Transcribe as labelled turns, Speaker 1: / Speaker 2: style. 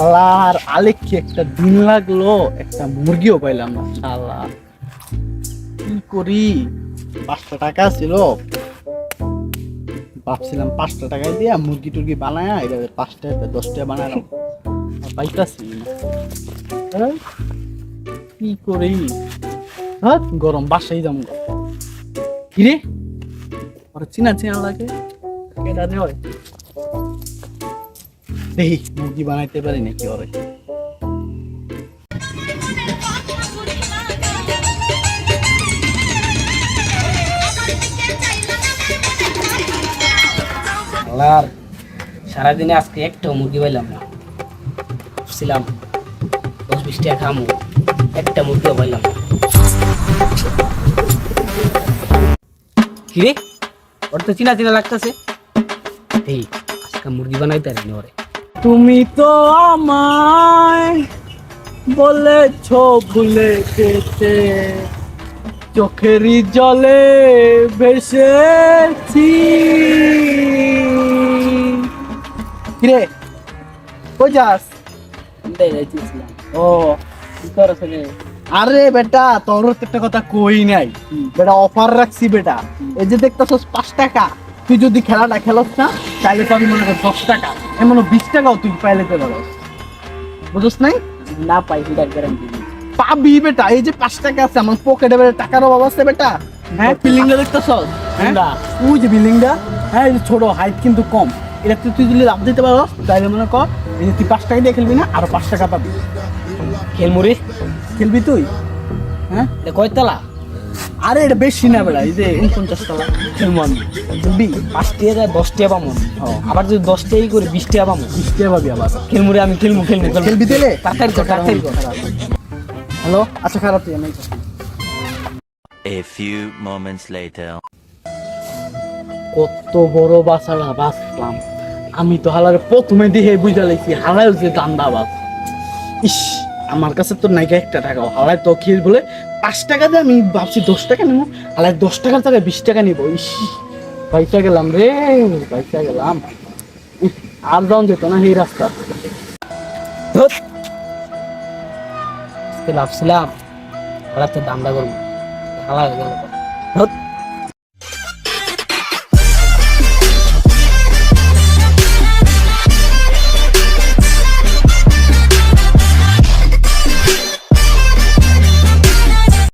Speaker 1: আল্লাহর আলেক কি একটা দিন লাগল, একটা মুরগিও পাইলাম না আল্লাহ কি করি? পাঁচটা টাকা ছিল। ভাবছিলাম পাঁচটা টাকা দিয়ে মুরগি টুরগি বানায় এটা পাঁচটা দশটা বানালাম আর পাইতাছি? কি করি? হ্যাঁ গরম বাসাই যাম কিরে চিনা চিনা লাগে। হয় দেখি মুরগি বানাইতে পারি ওরে
Speaker 2: আল্লাহর সারাদিনে আজকে একটা মুরগি পাইলাম না। ভাবছিলাম দশ বিশ টাকা খামু, একটা মুরগিও পাইলাম না। কিরে ওর তো চিনা চিনা লাগতেছে। এই, আজকে মুরগি বানাইতে পারিনি ওরে।
Speaker 1: তুমি তো আমায় বলেছ ভুলে যেতে চোখেরই জলে ভেসেছি। কিরে? কই যাস? ও।
Speaker 2: কি করছ রে?
Speaker 1: আরে বেটা তোর তো একটা কথা কই নাই। বেটা অফার রাখছি বেটা। এই যে দেখতেছস পাঁচ টাকা। তুই যদি খেলাটা খেলস না তাহলে তো আমি মনে কর দশ টাকা। এমন বিশ টাকাও তুই পাইলে তো পারস বুঝছ নাই?
Speaker 2: না পাই সেটা গ্যারান্টি
Speaker 1: পাবি বেটা এই যে পাঁচ টাকা আছে আমার পকেটে বেটা টাকার অভাব আছে বেটা। হ্যাঁ বিল্ডিংটা দেখতেছস? হ্যাঁ? ওই যে বিল্ডিংটা হ্যাঁ ছোট হাইট কিন্তু কম। এটা তুই তুই যদি লাভ দিতে পারস তাহলে মনে কর এই যে তুই পাঁচ টাকা দিয়ে খেলবি না আরও পাঁচ টাকা পাবি।
Speaker 2: খেলমুড়ি
Speaker 1: খেলবি তুই? হ্যাঁ?
Speaker 2: কয়তলা?
Speaker 1: আরে এটা বেশি না বেড়া এই যে উনপঞ্চাশ টাকা।
Speaker 2: দশ পাবো। আবার যদি দশ করে বিশ টাকা পাবো।
Speaker 1: বিশ টাকা পাবি আবার।
Speaker 2: খেলমুড়ি আমি খেলমু খেলমু। খেলমু
Speaker 1: খেলবি দিলে
Speaker 2: তাড়াতাড়ি কর তাড়াতাড়ি কর।
Speaker 1: হ্যালো? আচ্ছা খারাপ তুই আমি
Speaker 3: A few moments later.
Speaker 1: কত বড় বাসাটা বাঁচলাম আমি তো হালারে প্রথমে দিয়ে বুঝা লাইছি হালাই হচ্ছে দান্দা বাস। ইস। আমার কাছে তো নাইকা একটা টাকাও হালায় তো কি বলে, পাঁচ টাকা দিয়ে আমি ভাবছি দশ টাকা নেব। হালায় দশ টাকার জায়গায় বিশ টাকা নিবো। ইস পয়সা গেলাম রে পয়সা গেলাম। আর যাওয়া যেত না এই রাস্তা।
Speaker 2: ভাবছিলাম, হঠাৎ তো দামটা করব হালা।